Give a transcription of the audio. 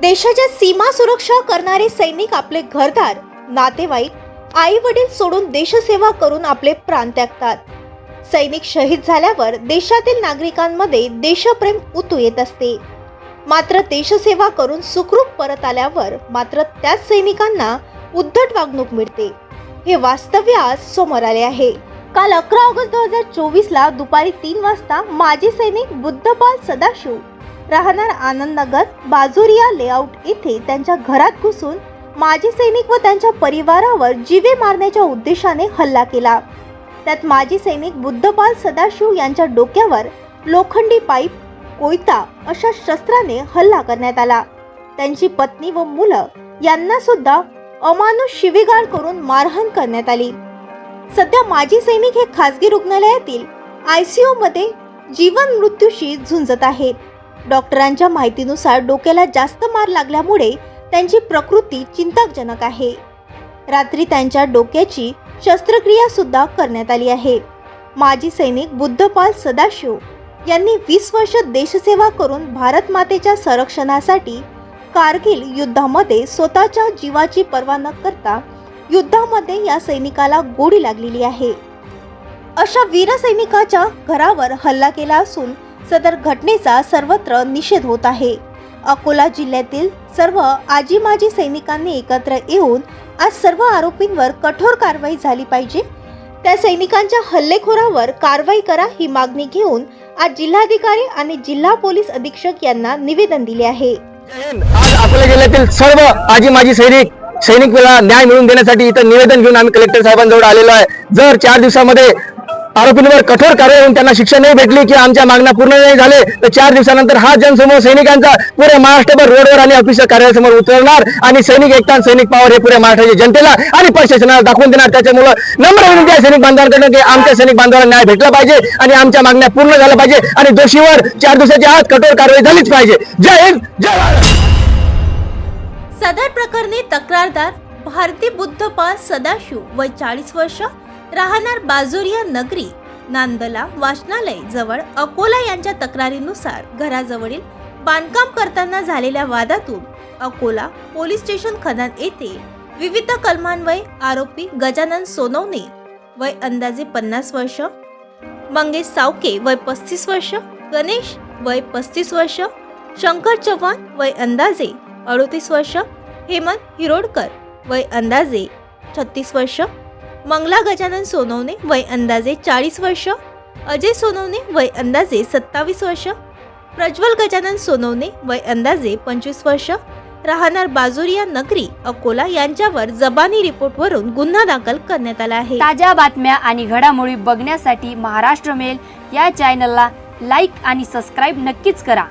देशाच्या सीमा सुरक्षा करणारे सैनिक आपले घरदार नातेवाईक आई वडील सोडून देशसेवा करून आपले प्राण त्यागतात. सैनिक शहीद झाल्यावर देशातील नागरिकांमध्ये देशप्रेम उतू येत असते. मात्र देशसेवा करून सुखरूप परत आल्यावर मात्र त्याच सैनिकांना उद्धट वागणूक मिळते. हे वास्तव्य आज समोर आले आहे. काल अकरा ऑगस्ट दोन हजार चोवीसला दुपारी तीन वाजता माजी सैनिक बुद्धपाल सदाशिव राहणार आनंदनगर बाजुरिया लेआउट येथे त्यांच्या घरात घुसून माजी सैनिक व त्यांच्या परिवारावर जीवे मारण्याच्या उद्देशाने हल्ला केला. त्यात माजी सैनिक बुद्धपाल सदाशिव यांच्या डोक्यावर लोखंडी पाईप कोयता अशा शस्त्राने हल्ला करण्यात आला. त्यांची पत्नी व मुलं यांना सुद्धा अमानुष शिवीगाळ करून मारहाण करण्यात आली. सध्या माजी सैनिक हे खासगी रुग्णालयातील आय सी मध्ये जीवन मृत्यूशी झुंजत आहेत. डॉक्टरांच्या माहितीनुसार डोक्याला जास्त मार लागल्यामुळे त्यांची प्रकृती चिंताजनक आहे. रात्री त्यांच्या डोक्याची शस्त्रक्रिया सुद्धा करण्यात आली आहे. माजी सैनिक बुद्धपाल सदाशिव यांनी वीस वर्ष देशसेवा करून भारत मातेच्या संरक्षणासाठी कारगिल युद्धामध्ये स्वतःच्या जीवाची पर्वा न करता युद्धामध्ये या सैनिकाला गोडी लागलेली आहे. अशा वीर सैनिकाच्या घरावर हल्ला केला असून सदर घटनेचा सर्वत्र निषेध होत आहे. अकोला जिल्ह्यातील सर्व आजी माजी सैनिकांनी एकत्र येऊन आज सर्व आरोपींवर कठोर कारवाई झाली पाहिजे. त्या सैनिकांच्या हल्लेखोरावर कारवाई करा ही मागणी घेऊन आज जिल्हाधिकारी आणि जिल्हा पोलीस अधीक्षक यांना निवेदन दिले आहे. आज अकोला जिल्ह्यातील सर्व आजी माजी सैनिक सैनिकला न्याय मिळवून देण्यासाठी इथं निवेदन घेऊन आम्ही कलेक्टर साहेबांजवळ आलेलो आहे. जर चार दिवसामध्ये आरोपींवर कठोर कारवाई होऊन त्यांना शिक्षा नाही भेटली की आमच्या मागण्या पूर्ण नाही झाले. तर चार दिवसानंतर हा जनसमूह सैनिकांचा पुरे महाराष्ट्रभर रोडवर आणि ऑफिसर कार्यालयासमोर उतरणार आणि सैनिक एकता सैनिक पावर हे पुरे महाराष्ट्राच्या जनतेला आणि प्रशासनाला दाखवून देणार. त्याच्यामुळे नम्र विनंती आहे सैनिक बांधवांकडनं की आमच्या सैनिक बांधवांना न्याय भेटला पाहिजे आणि आमच्या मागण्या पूर्ण झाल्या पाहिजे आणि दोषीवर चार दिवसाच्या आत कठोर कारवाई झालीच पाहिजे. जय हिंद जय सदर प्रकरणी तक्रारदार भारती बुद्धपाल सदाशिव वय चाळीस वर्ष राहणार बाजुरिया नगरी नांदला वाचनालय जवळ अकोला यांच्या तक्रारीनुसार घराजवळील बांधकाम करताना झालेल्या वादातून अकोला पोलीस स्टेशन खदान येथे विविध कलमान्वये आरोपी गजानन सोनवणे वय अंदाजे पन्नास वर्ष मंगेश सावके वय पस्तीस वर्ष गणेश वय पस्तीस वर्ष शंकर चव्हाण वय अंदाजे अडोतीस वर्ष हेमंत हिरोडकर वय अंदाजे छत्तीस वर्ष मंगला गजानन सोनवणे वय अंदाजे चाळीस वर्ष अजय सोनवणे वय अंदाजे सत्तावीस वर्ष प्रज्वल गजानन सोनवणे वय अंदाजे पंचवीस वर्ष राहणार बाजुरिया नगरी अकोला यांच्यावर जबानी रिपोर्टवरून गुन्हा दाखल करण्यात आला आहे. ताज्या बातम्या आणि घडामोडी बघण्यासाठी महाराष्ट्र मेल या चॅनलला लाईक आणि सबस्क्राईब नक्कीच करा.